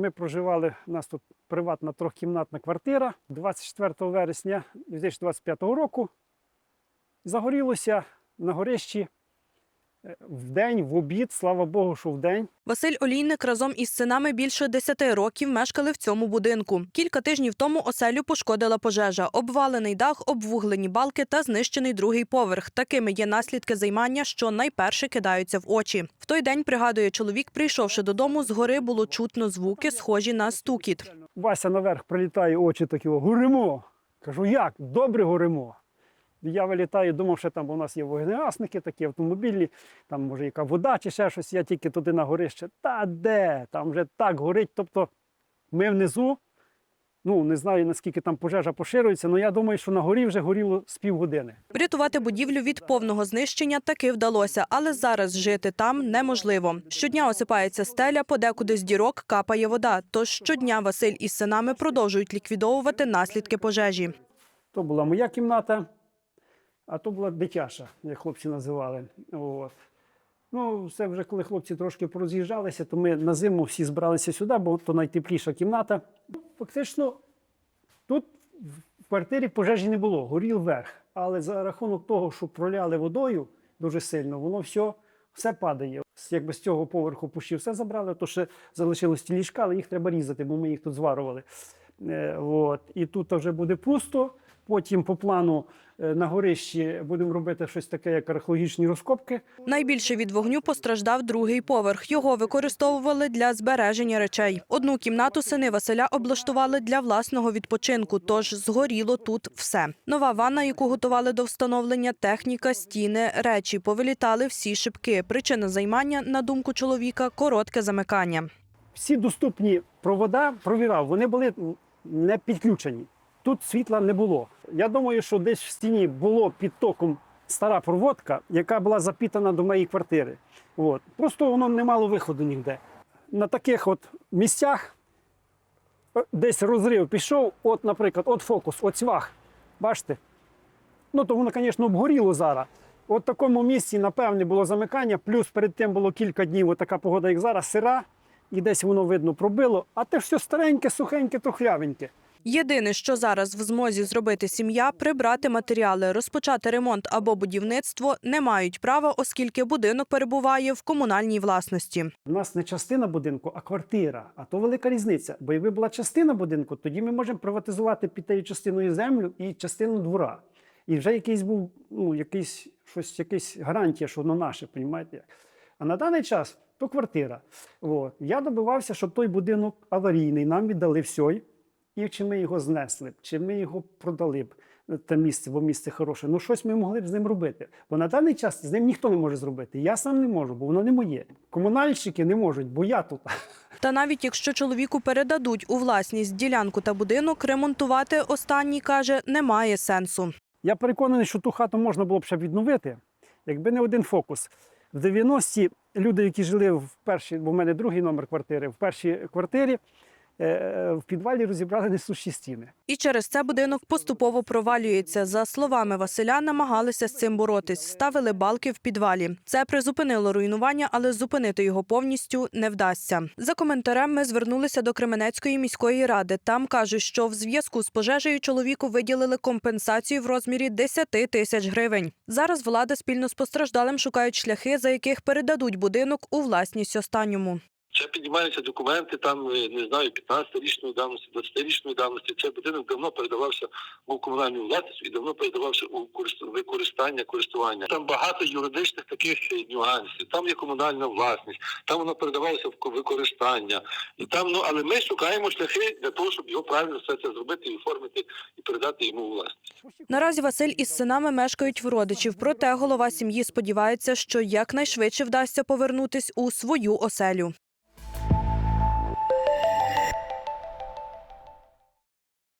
Ми проживали, у нас тут приватна трьохкімнатна квартира 24 вересня 2025 року. Загорілося на горищі в день, в обід, слава Богу, що в день. Василь Олійник разом із синами більше 10 років мешкали в цьому будинку. Кілька тижнів тому оселю пошкодила пожежа, обвалений дах, обвуглені балки та знищений другий поверх. Такими є наслідки займання, що найперше кидаються в очі. В той день пригадує чоловік, прийшовши додому, згори було чутно звуки, схожі на стукіт. Вася наверх прилітає, очі такі, горимо. Кажу, як? Добре горимо. Я вилітаю, думав, що там у нас є вогнегасники, такі автомобільні, там може яка вода чи ще щось, я тільки туди на горище. Та де? Там вже так горить. Тобто ми внизу, ну не знаю наскільки там пожежа поширюється, але я думаю, що на горі вже горіло з півгодини. Врятувати будівлю від повного знищення таки вдалося, але зараз жити там неможливо. Щодня осипається стеля, подекуди з дірок капає вода. Тож щодня Василь із синами продовжують ліквідовувати наслідки пожежі. То була моя кімната, а то була дитяча, як хлопці називали. От. Ну, все вже коли хлопці трошки пороз'їжджалися, то ми на зиму всі збиралися сюди, бо то найтепліша кімната. Фактично, тут в квартирі пожежі не було, горів верх. Але за рахунок того, що проляли водою дуже сильно, воно все, все падає. Якби з цього поверху пущі все забрали, то ще залишилось ті ліжка, але їх треба різати, бо ми їх тут зварували. Е, от. І тут вже буде пусто. Потім по плану е, на горищі будемо робити щось таке, як археологічні розкопки. Найбільше від вогню постраждав другий поверх. Його використовували для збереження речей. Одну кімнату сини Василя облаштували для власного відпочинку, тож згоріло тут все. Нова ванна, яку готували до встановлення, техніка, стіни, речі. Повилітали всі шибки. Причина займання, на думку чоловіка, коротке замикання. Всі доступні провода провірав, вони були не підключені. Тут світла не було. Я думаю, що десь в стіні було під током стара проводка, яка була запітана до моєї квартири. От. Просто воно не мало виходу ніде. На таких от місцях е, десь розрив пішов, от, наприклад, от фокус, от цвах. Бачите? Ну, то воно, звісно, обгоріло зараз. От в такому місці, напевне, було замикання, плюс перед тим було кілька днів, така погода, як зараз, сира, і десь воно видно пробило, а те все стареньке, сухеньке, трухлявеньке. Єдине, що зараз в змозі зробити сім'я, прибрати матеріали, розпочати ремонт або будівництво не мають права, оскільки будинок перебуває в комунальній власності. У нас не частина будинку, а квартира. А то велика різниця. Бо якби була частина будинку, тоді ми можемо приватизувати під тією частиною землю і частину двора. І вже якийсь був, ну, якийсь, щось, якась гарантія, що воно наше, розумієте? А на даний час то квартира. От. Я добивався, щоб той будинок аварійний нам віддали все. І чи ми його знесли, б, чи ми його продали б е, те місце, бо місце хороше. Ну щось ми могли б з ним робити. Бо на даний час з ним ніхто не може зробити. Я сам не можу, бо воно не моє. Комунальщики не можуть, бо я тут. Та навіть якщо чоловіку передадуть у власність ділянку та будинок, ремонтувати останній каже немає сенсу. Я переконаний, що ту хату можна було б ще відновити, якби не один фокус. В 90-ті люди, які жили в першій, бо в мене другий номер квартири, в першій квартирі в підвалі розібрали несущі стіни. І через це будинок поступово провалюється. За словами Василя, намагалися з цим боротись, ставили балки в підвалі. Це призупинило руйнування, але зупинити його повністю не вдасться. За коментарем ми звернулися до Кременецької міської ради. Там кажуть, що в зв'язку з пожежею чоловіку виділили компенсацію в розмірі 10 тисяч гривень. Зараз влада спільно з постраждалим шукають шляхи, за яких передадуть будинок у власність останньому. Ще піднімаються документи, там е, не знаю, 15-річної давності, 20-річної давності. Цей будинок давно передавався у комунальну власність і давно передавався у корист- використання, користування. Там багато юридичних таких е, нюансів. Там є комунальна власність, там воно передавалося в ко- використання. І там, ну але ми шукаємо шляхи для того, щоб його правильно все це зробити, і оформити і передати йому власність. Наразі Василь із синами мешкають в родичів. Проте голова сім'ї сподівається, що якнайшвидше вдасться повернутись у свою оселю.